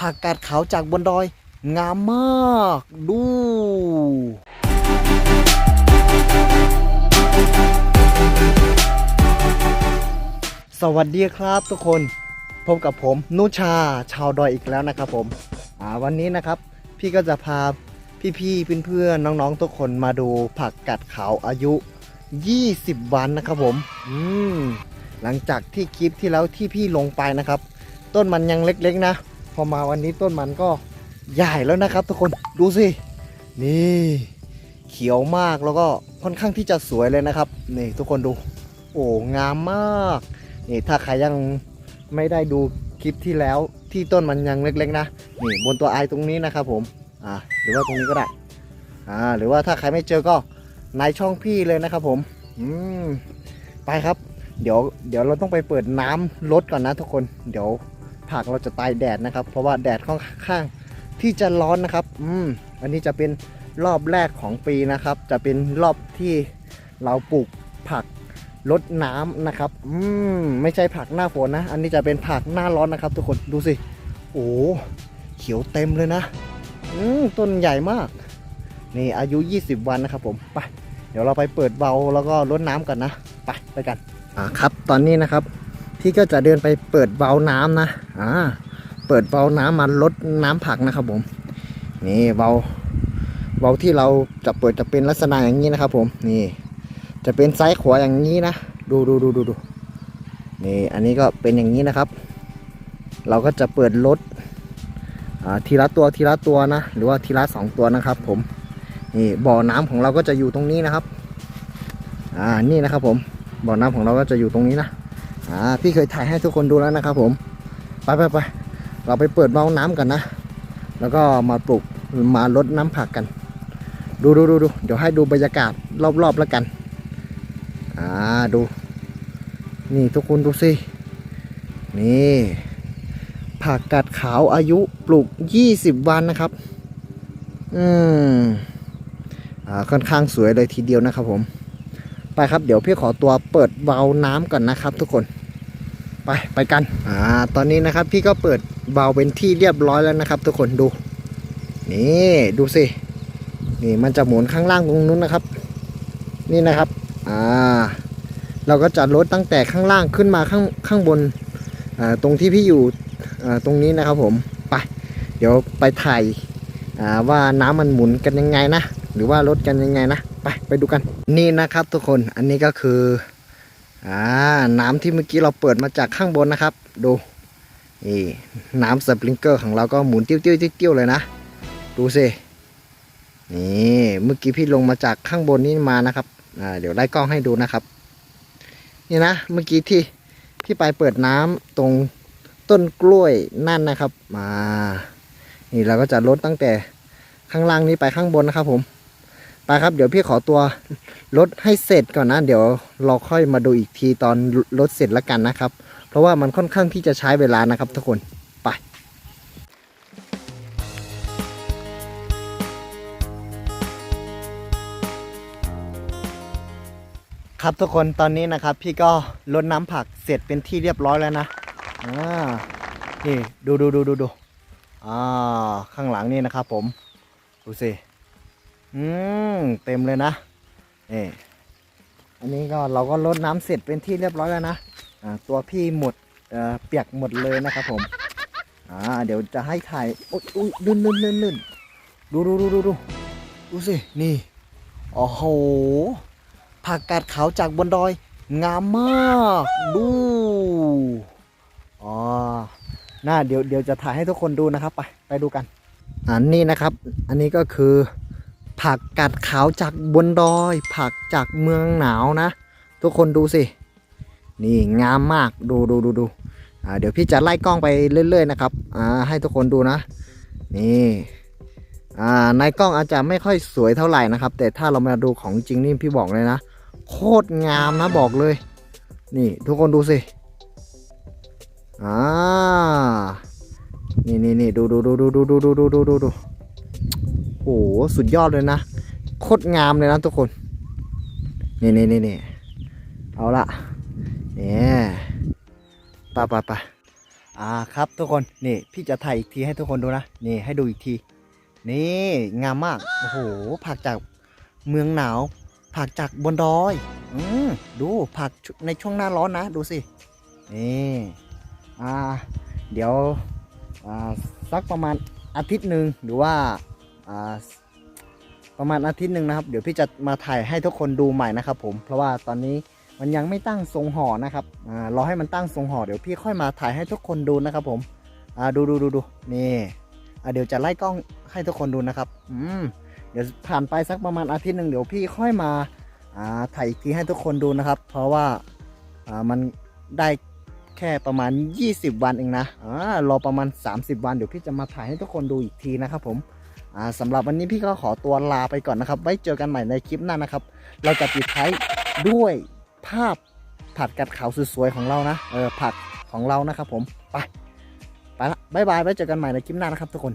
ผักกาดขาวจากบนดอย งามมากดู สวัสดีครับทุกคน พบกับผมนุชาชาวดอยอีกแล้วนะครับผมวันนี้นะครับ พี่ก็จะพาพี่ๆเพื่อนๆน้องๆ ทุกคนมาดูผักกัดขาวอายุ 20 วันนะครับผม อืมหลังจากที่คลิปที่แล้วที่พี่ลงไปนะครับ ต้นมันยังเล็กๆนะ อมาวันนี้ต้นมันก็ใหญ่แล้วนะครับ ทุกคนดูสิ นี่ เขียวมากแล้วก็ค่อนข้างที่จะสวยเลยนะครับ นี่ทุกคนดู โอ้งามมากนี่ถ้าใครยังไม่ได้ดูคลิปที่แล้วที่ต้นมันยังเล็กๆนะนี่บนตัวไอตรงนี้นะครับผมอ่าหรือว่าตรงนี้ก็ได้อ่าหรือว่าถ้าใครไม่เจอก็ในช่องพี่เลยนะครับผมอืมไปครับ เดี๋ยวเดี๋ยวเราต้องไปเปิดน้ำลดก่อนนะทุกคนเดี๋ยว ผักเราจะตายแดดนะครับ เพราะว่าแดดค่อนข้างที่จะร้อนนะครับ อืม อันนี้จะเป็นรอบแรกของปีนะครับ จะเป็นรอบที่เราปลูกผักลดน้ำนะครับ อืม ไม่ใช่ผักหน้าฝนนะ อันนี้จะเป็นผักหน้าร้อนนะครับ ทุกคน ดูสิ โอ้ เขียวเต็มเลยนะ อืม ต้นใหญ่มาก นี่อายุ 20 วันนะครับผม ไป เดี๋ยวเราไปเปิดเบาแล้วก็ลดน้ำกันนะ ไป ไปกัน อ่าครับ ตอนนี้นะครับ พี่ก็จะเดินไปเปิดเบาน้ำนะอ่าเปิดเบาน้ำมาลดน้ำผักนะครับผม นี่เบาเบาที่เราจะเปิดจะเป็นลักษณะอย่างนี้นะครับ ผมนี่ จะเป็นไซ้ายขวาอย่างนี้นะดูดูดูดูดูนี่อันนี้ก็เป็นอย่างนี้นะครับ เราก็จะเปิดรถอ่าทีละตัวทีละตัวนะ หรือว่าทีละสองตัวนะครับ ผมนี่บ่อน้ำของเราก็จะอยู่ตรงนี้นะครับ อ่านี่นะครับ ผมบ่อน้ำของเราก็จะอยู่ตรงนี้นะ อ่าพี่เคยถ่ายให้ทุกคนดูแล้วนะครับผมไปไปไปเราไปเปิดเบาน้ำกันนะ แล้วก็มาปลูกมาลดน้ำผักกัน ดูดูดูดูเดี๋ยวให้ดูบรรยากาศรอบๆแล้วกัน อ่าดู นี่ทุกคนดูสินี่ผักกาดขาวอายุปลูก 20 วันนะครับ อืม อ่า ค่อนข้างสวยเลยทีเดียวนะครับผม ไปครับ เดี๋ยวพี่ขอตัวเปิดเบาน้ำก่อนนะครับทุกคน ไปไปกัน อ่า ตอนนี้นะครับพี่ก็เปิดเบาเป็นที่เรียบร้อยแล้วนะครับทุกคนดู นี่ดูสิ นี่มันจะหมุนข้างล่างตรงนู้นนะครับ นี่นะครับ อ่า เราก็จะลดตั้งแต่ข้างล่างขึ้นมาข้างข้างบน อ่า ตรงที่พี่อยู่ อ่า ตรงนี้นะครับผม ไป เดี๋ยวไปถ่าย อ่า ว่าน้ำมันหมุนกันยังไงนะ หรือว่าลดกันยังไงนะ ไปไปดูกัน นี่นะครับทุกคน อันนี้ก็คือ อ่าน้ำที่เมื่อกี้เราเปิดมาจากข้างบนนะครับ ดูนี่น้ำสปริงเกอร์ของเราก็หมุนติ้วติ้วติ้วติ้วเลยนะ ดูสินี่เมื่อกี้พี่ลงมาจากข้างบนนี้มานะครับอ่าเดี๋ยวไล่กล้องให้ดูนะครับ นี่นะเมื่อกี้ที่ที่ไปเปิดน้ำตรงต้นกล้วยนั่นนะครับมานี่เราก็จะลดตั้งแต่ข้างล่างนี้ไปข้างบนนะครับผม ไปครับ เดี๋ยวพี่ขอตัวลดให้เสร็จก่อนนะ เดี๋ยวเราค่อยมาดูอีกทีตอนลดเสร็จแล้วกันนะครับ เพราะว่ามันค่อนข้างที่จะใช้เวลานะครับทุกคนไปครับทุกคนตอนนี้นะครับ พี่ก็ลดน้ำผักเสร็จเป็นที่เรียบร้อยแล้วนะอ่านี่ดูดูดูดูดูอ่าข้างหลังนี่นะครับผมดูสิ อืมเต็มเลยนะนี่อันนี้ก็เราก็ลดน้ำเสร็จเป็นที่เรียบร้อยแล้วนะอ่าตัวพี่หมดเอ่อเปียกหมดเลยนะครับผมอ่าเดี๋ยวจะให้ถ่ายโอ๊ยอุ๊ยลื่นลื่นลื่นลื่นดูดูดูดูดูดูสินี่โอ้โหผักกาดขาวจากบนดอย งามมากดูอ๋อน่าเดี๋ยวเดี๋ยวจะถ่ายให้ทุกคนดูนะครับ ไปไปดูกันอันนี้นะครับ อันนี้ก็คือ ผักกาดขาวจากบนดอย ผักจากเมืองหนาวนะ ทุกคนดูสิ นี่งามมากดูดูดูดูเดี๋ยวพี่จะไล่กล้องไปเรื่อย ๆ นะครับให้ทุกคนดูนะ นี่ในกล้องอาจจะไม่ค่อยสวยเท่าไหร่นะครับ แต่ถ้าเรามาดูของจริงนี่พี่บอกเลยนะ โคตรงามนะบอกเลย นี่ทุกคนดูสิอ่านี่นี่นี่ดูดูดูดูดูดูดูดูดูดูดู หสุดยอดเลยนะโคตรงามเลยนะทุกคน นี่นี่นี่นี่เอาละเนี่ยไปไปไปอ่าครับทุกคนนี่พี่จะถ่ายอีกทีให้ทุกคนดูนะนี่ให้ดูอีกที นี่งามมากโอ้โหผักจากเมืองหนาวผักจากบนดอยอืมดูผักในช่วงหน้าร้อนนะดูสินี่อ่าเดี๋ยวอ่าสักประมาณอาทิตย์หนึ่งหรือว่า ประมาณอาทิตย์หนึ่งนะครับ เดี๋ยวพี่จะมาถ่ายให้ทุกคนดูใหม่นะครับ ผมเพราะว่าตอนนี้มันยังไม่ตั้งทรงห่อนะครับรอให้มันตั้งทรงห่อเดี๋ยวพี่ค่อยมาถ่ายให้ทุกคนดูนะครับ ผมดูดูดูดูนี่เดี๋ยวจะไล่กล้องให้ทุกคนดูนะครับอืมเดี๋ยวผ่านไปสักประมาณอาทิตย์หนึ่งเดี๋ยวพี่ค่อยมาถ่ายอีกทีให้ทุกคนดูนะครับ เพราะว่ามันได้แค่ประมาณ 20 วันเองนะอ่ารอประมาณ 30 วันเดี๋ยวพี่จะมาถ่ายให้ทุกคนดูอีกทีนะครับผม สำหรับวันนี้พี่ก็ขอตัวลาไปก่อนนะครับ ไว้เจอกันใหม่ในคลิปหน้านะครับ เราจะปิดท้ายด้วยภาพผัดกัดขาวสวยๆของเรานะ เออผัดของเรานะครับผม ไป ไปละบายบาย ไว้เจอกันใหม่ในคลิปหน้านะครับทุกคน